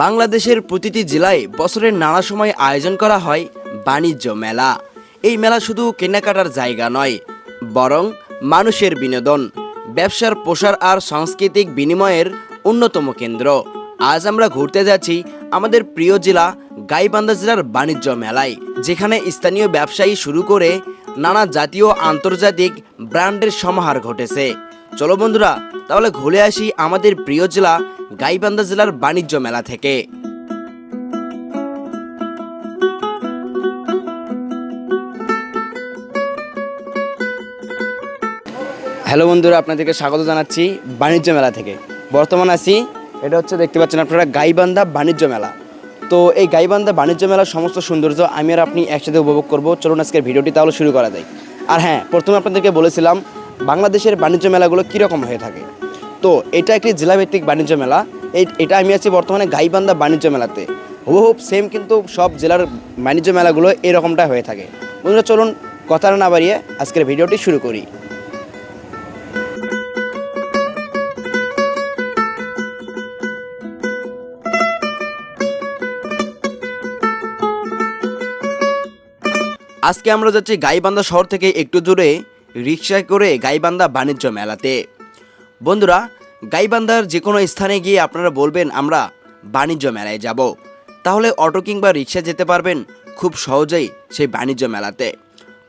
বাংলাদেশের প্রতিটি জেলায় বছরের নানা সময় আয়োজন করা হয় বাণিজ্য মেলা। এই মেলা শুধু কেনাকাটার জায়গা নয়, বরং মানুষের বিনোদন, ব্যবসার প্রসার আর সাংস্কৃতিক বিনিময়ের অন্যতম কেন্দ্র। আজ আমরা ঘুরতে যাচ্ছি আমাদের প্রিয় জেলা গাইবান্ধা জেলার বাণিজ্য মেলায়, যেখানে স্থানীয় ব্যবসায়ী শুরু করে নানা জাতীয় আন্তর্জাতিক ব্র্যান্ডের সমাহার ঘটেছে। চলো বন্ধুরা, তাহলে ঘুরে আসি আমাদের প্রিয় জেলা গাইবান্ধা জেলার বাণিজ্য মেলা থেকে। হ্যালো বন্ধুরা, আপনাদেরকে স্বাগত জানাচ্ছি বাণিজ্য মেলা থেকে। বর্তমান আছি, এটা হচ্ছে দেখতে পাচ্ছেন আপনারা, গাইবান্ধা বাণিজ্য মেলা। তো এই গাইবান্ধা বাণিজ্য মেলার সমস্ত সৌন্দর্য আমি আর আপনি একসাথে উপভোগ করব। চলুন আজকের ভিডিওটি তাহলে শুরু করা যায় আর হ্যাঁ প্রথমে আপনাদেরকে বলেছিলাম বাংলাদেশের বাণিজ্য মেলাগুলো কীরকম হয়ে থাকে? তো এটা একটি জেলাভিত্তিক বাণিজ্য মেলা। এটা আমি আছি বর্তমানে গাইবান্ধা বাণিজ্য মেলাতে। হুবহুব সেম কিন্তু সব জেলার বাণিজ্য মেলাগুলো এরকমটা হয়ে থাকে। বন্ধুরা, চলুন কথা না বাড়িয়ে আজকের ভিডিওটি শুরু করি। আজকে আমরা যাচ্ছি গাইবান্ধা শহর থেকে একটু দূরে রিক্সায় করে গাইবান্ধা বাণিজ্য মেলাতে। বন্ধুরা, গাইবান্ধার যে কোনো স্থানে গিয়ে আপনারা বলবেন, আমরা বাণিজ্য মেলায় যাব। তাহলে অটো কিংবা রিক্সা যেতে পারবেন খুব সহজেই সেই বাণিজ্য মেলাতে।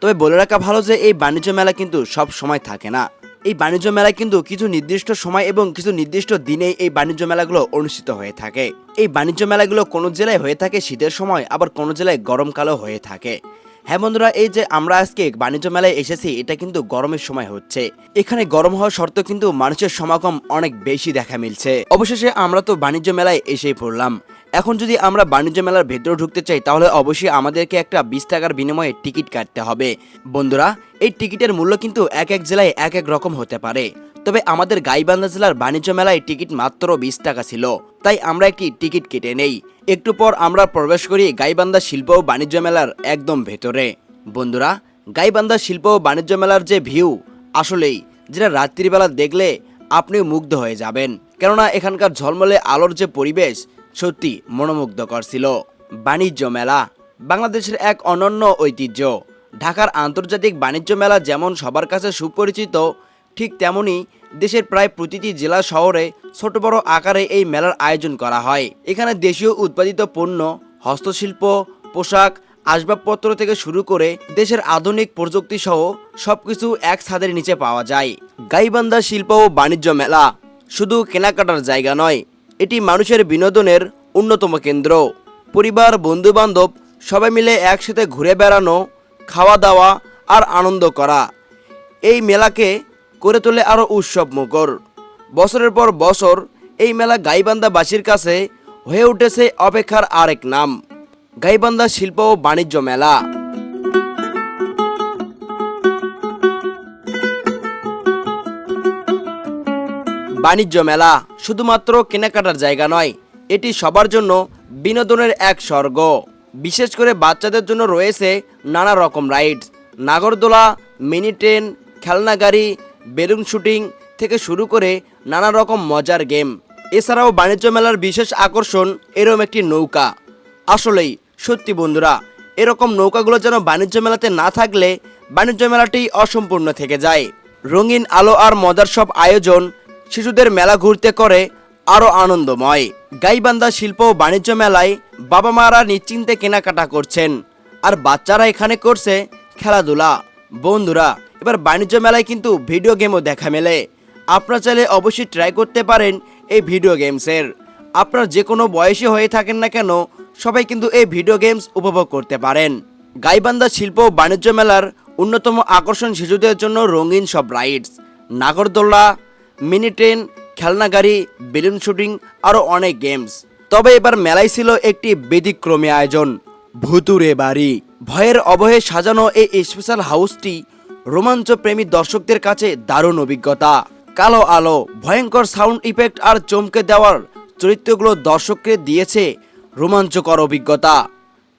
তবে বলে রাখা ভালো যে, এই বাণিজ্য মেলা কিন্তু সব সময় থাকে না। এই বাণিজ্য মেলায় কিন্তু কিছু নির্দিষ্ট সময় এবং কিছু নির্দিষ্ট দিনে এই বাণিজ্য মেলাগুলো অনুষ্ঠিত হয়ে থাকে। এই বাণিজ্য মেলাগুলো কোনো জেলায় হয়ে থাকে শীতের সময়, আবার কোনো জেলায় গরমকালও হয়ে থাকে। হ্যাঁ বন্ধুরা, এই যে আমরা আজকে বাণিজ্য মেলায় এসেছি, এটা কিন্তু গরমের সময় হচ্ছে। এখানে গরম হওয়া সত্ত্বেও কিন্তু মানুষের সমাগম অনেক বেশি দেখা মিলছে। অবশেষে আমরা তো বাণিজ্য মেলায় এসেই পড়লাম। এখন যদি আমরা বাণিজ্য মেলার ভেতরে ঢুকতে চাই, তাহলে অবশ্যই আমাদেরকে একটা বিশ টাকার বিনিময়ে টিকিট কাটতে হবে। বন্ধুরা, এই টিকিটের মূল্য কিন্তু এক এক জেলায় এক এক রকম হতে পারে। তবে আমাদের গাইবান্ধা জেলার বাণিজ্য মেলায় টিকিট মাত্র বিশ টাকা ছিল, তাই আমরা একটি টিকিট কেটে নেই। একটু পর আমরা প্রবেশ করি গাইবান্ধা শিল্প ও বাণিজ্য মেলার একদম ভেতরে। বন্ধুরা, গাইবান্ধা শিল্প ও বাণিজ্য মেলার যে ভিউ, আসলেই যেটা রাত্রিবেলা দেখলে আপনি মুগ্ধ হয়ে যাবেন। কেননা এখানকার ঝলমলে আলোর যে পরিবেশ, সত্যি মনোমুগ্ধকর ছিল। বাণিজ্য মেলা, বাংলাদেশের এক অনন্য ঐতিহ্য। ঢাকার আন্তর্জাতিক বাণিজ্য মেলা যেমন সবার কাছে সুপরিচিত ঠিক তেমনি দেশের প্রায় প্রতিটি জেলা শহরে ছোট বড় আকারে এই মেলার আয়োজন করা হয়। এখানে দেশীয় উৎপাদিত পণ্য, হস্তশিল্প, পোশাক, আসবাবপত্র থেকে শুরু করে দেশের আধুনিক প্রযুক্তি সহ সবকিছু এক ছাদের নিচে পাওয়া যায়। গাইবান্ধা শিল্প ও বাণিজ্য মেলা শুধু কেনাকাটার জায়গা নয়, এটি মানুষের বিনোদনের অন্যতম কেন্দ্র। পরিবার বন্ধু বান্ধব সবাই মিলে একসাথে ঘুরে বেড়ানো, খাওয়া দাওয়া আর আনন্দ করা। এই মেলাকে করে তোলে আরও উৎসব মুখর। বছরের পর বছর এই মেলা গাইবান্ধাবাসীর কাছে হয়ে উঠেছে অপেক্ষার আরেক নাম, গাইবান্ধা শিল্প ও বাণিজ্য মেলা। বাণিজ্য মেলা শুধুমাত্র কেনাকাটার জায়গা নয়, এটি সবার জন্য বিনোদনের এক স্বর্গ। বিশেষ করে বাচ্চাদের জন্য রয়েছে নানা রকম রাইডস, নাগরদোলা, মিনি ট্রেন, খেলনা গাড়ি বেলুন শুটিং থেকে শুরু করে নানা রকম মজার গেম। এছাড়াও বাণিজ্য মেলার বিশেষ আকর্ষণ এরম একটি নৌকা। আসলেই, সত্যি বন্ধুরা, এরকম নৌকাগুলো যেন বাণিজ্য মেলাতে না থাকলে বাণিজ্য মেলাটি অসম্পূর্ণ থেকে যায়। রঙিন আলো আর মজার সব আয়োজন শিশুদের মেলা ঘুরতে করে আরও আনন্দময়। গাইবান্ধা শিল্প ও বাণিজ্য মেলায় বাবা মারা নিশ্চিন্তে কেনাকাটা করছেন। আর বাচ্চারা এখানে করছে খেলাধুলা। বন্ধুরা এবার বাণিজ্য মেলায় কিন্তু ভিডিও গেমও দেখা মেলে। আপনারা চাইলে অবশ্যই ট্রাই করতে পারেন এই ভিডিও গেমসের আপনার যে কোনো বয়সে হয়ে থাকেন না কেন, সবাই কিন্তু এই ভিডিও গেমস উপভোগ করতে পারেন। গাইবান্ধা শিল্প ও বাণিজ্য মেলার অন্যতম আকর্ষণ শিশুদের জন্য রঙিন সব রাইডস নাগরদোল্লা মিনি ট্রেন খেলনা গাড়ি বেলুন শুটিং আরও অনেক গেমস তবে এবার মেলায় ছিল একটি ব্যতিক্রমী আয়োজন, ভুতুরে বাড়ি। ভয়ের অবহে সাজানো এই স্পেশাল হাউসটি রোমাঞ্চ প্রেমী দর্শকদের কাছে দারুণ অভিজ্ঞতা। কালো আলো, ভয়ঙ্কর সাউন্ড ইফেক্ট আর চমকে দেওয়ার চরিত্রগুলো দর্শককে দিয়েছে রোমাঞ্চকর অভিজ্ঞতা।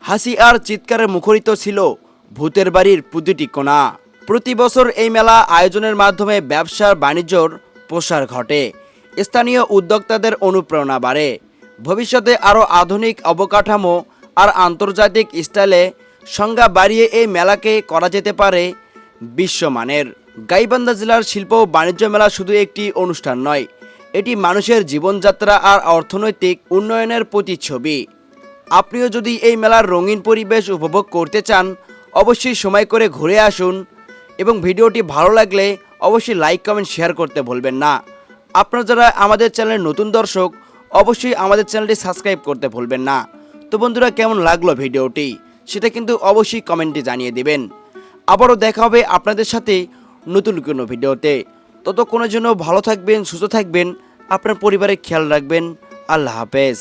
হাসি আর চিৎকারে মুখরিত ছিল ভূতের বাড়ির প্রতিটি কোণা। প্রতি বছর এই মেলা আয়োজনের মাধ্যমে ব্যবসার বাণিজ্যর প্রসার ঘটে। স্থানীয় উদ্যোক্তাদের অনুপ্রেরণা বাড়ে। ভবিষ্যতে আরও আধুনিক অবকাঠামো আর আন্তর্জাতিক স্টাইলে সংজ্ঞা বাড়িয়ে এই মেলাকে করা যেতে পারে বিশ্বমানের। গাইবান্ধা জেলার শিল্প ও বাণিজ্য মেলা শুধু একটি অনুষ্ঠান নয়, এটি মানুষের জীবনযাত্রা আর অর্থনৈতিক উন্নয়নের প্রতিচ্ছবি। আপনিও যদি এই মেলার রঙিন পরিবেশ উপভোগ করতে চান, অবশ্যই সময় করে ঘুরে আসুন এবং ভিডিওটি ভালো লাগলে অবশ্যই লাইক, কমেন্ট, শেয়ার করতে ভুলবেন না। আপনারা যারা আমাদের চ্যানেলের নতুন দর্শক, অবশ্যই আমাদের চ্যানেলটি সাবস্ক্রাইব করতে ভুলবেন না। তো বন্ধুরা, কেমন লাগল ভিডিওটি? সেটা কিন্তু অবশ্যই কমেন্টে জানিয়ে দেবেন। আবারও দেখা হবে আপনাদের সাথে নতুন কোনো ভিডিওতে। ততক্ষণের জন্য ভালো থাকবেন, সুস্থ থাকবেন, আপনার পরিবারের খেয়াল রাখবেন। আল্লাহ হাফেজ।